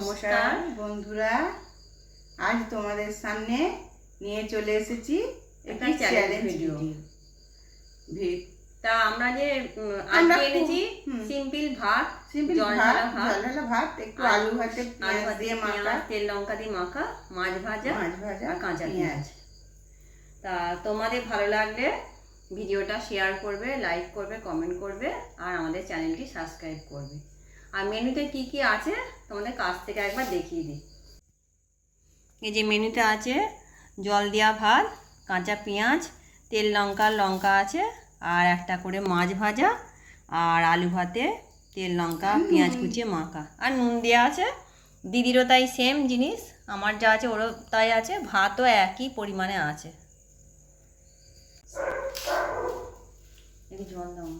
নমস্কার বন্ধুরা আজ তোমাদের সামনে নিয়ে চলে এসেছি একটা চ্যালেঞ্জ ভিডিও তা আমরা যে আজকে এনেছি সিম্পল ভাত সিম্পল ভাত ভাত। একটু আলু ভাতে পেঁয়াজ দিয়ে মাখা। তেল লঙ্কা দিয়ে মাখা মাছ ভাজা মাছ ভাজা আর কাঁচা পেঁয়াজ। তা তোমাদের ভালো লাগলে ভিডিওটা শেয়ার করবে লাইক করবে কমেন্ট করবে আর আমাদের চ্যানেলটি সাবস্ক্রাইব করবে। আর মেনুতে কি কি আছে তোমাদের কাছ থেকে একবার দেখিয়ে দিই। এই যে মেনুতে আছে জল দেওয়া ভাত কাঁচা পেঁয়াজ তেল লঙ্কা লঙ্কা আছে আর একটা করে মাছ ভাজা আর আলু ভাতে তেল লঙ্কা পেঁয়াজ কুচিয়ে মাখা। আর নুন দেওয়া আছে দিদিরও তাই সেম জিনিস আমার যা আছে ওরও তাই আছে ভাতও একই পরিমাণে আছে। জল দাও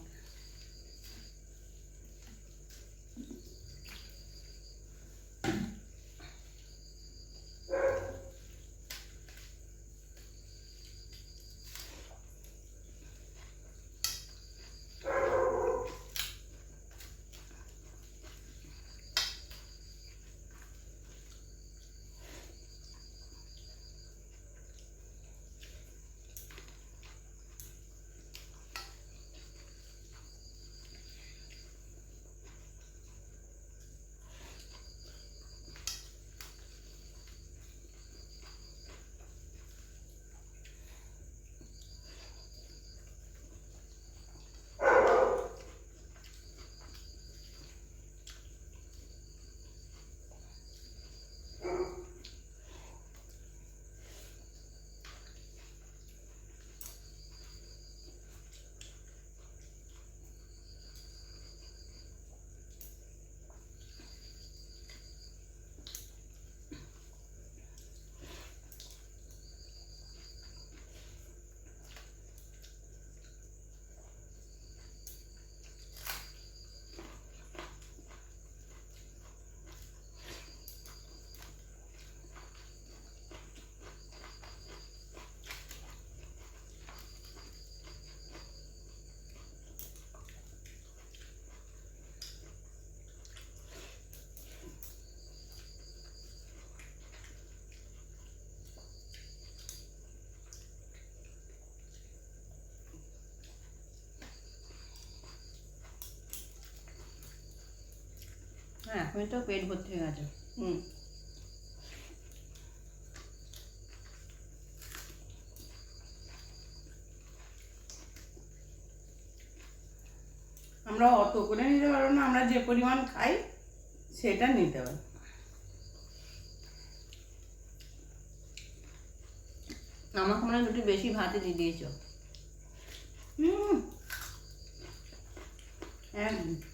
হ্যাঁ। এখন তো পেট ভর্তি হয়ে গেছে। হুম। আমরা অত করে নিতে পারব না আমরা যে পরিমাণ খাই সেটা নিতে পারব। আমাকে মনে হয় দুটো বেশি ভাতে দিয়ে দিয়েছ। হুম। একদম।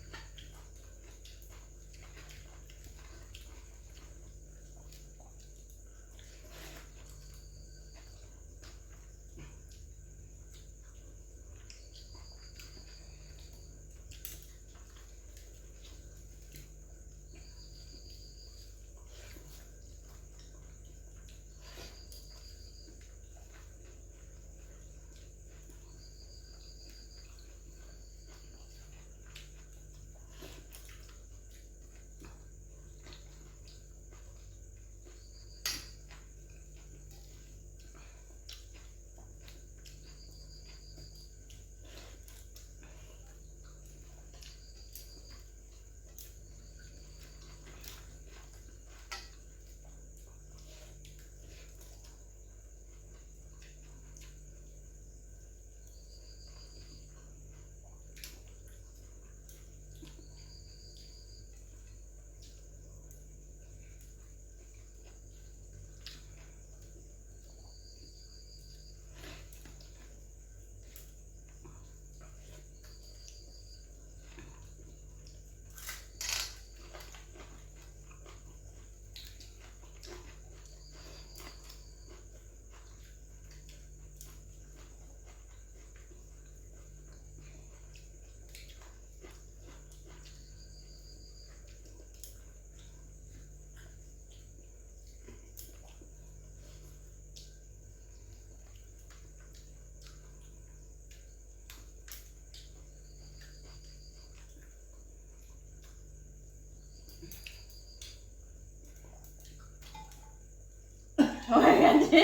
গেছে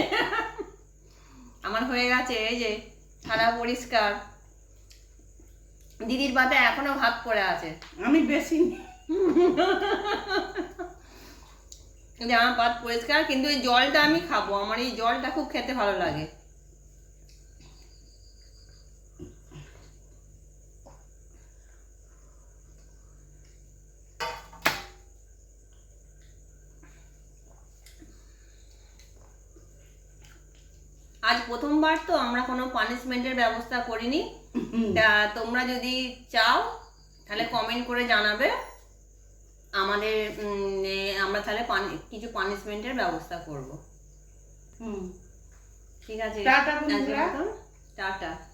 আমার হয়ে গেছে এই যে থালা পরিষ্কার। দিদির পাতে এখনও ভাত পড়ে আছে। আমি বেশি আমার পাত পরিষ্কার কিন্তু এই জলটা আমি খাব। আমার এই জলটা খুব খেতে ভালো লাগে। আজ প্রথমবার তো আমরা কোনো পানিশমেন্টের ব্যবস্থা করিনি। তা তোমরা যদি চাও তাহলে কমেন্ট করে জানাবে। আমাদের আমরা তাহলে কিছু পানিশমেন্টের ব্যবস্থা করব। হুম। ঠিক আছে? টাটা। টাটা।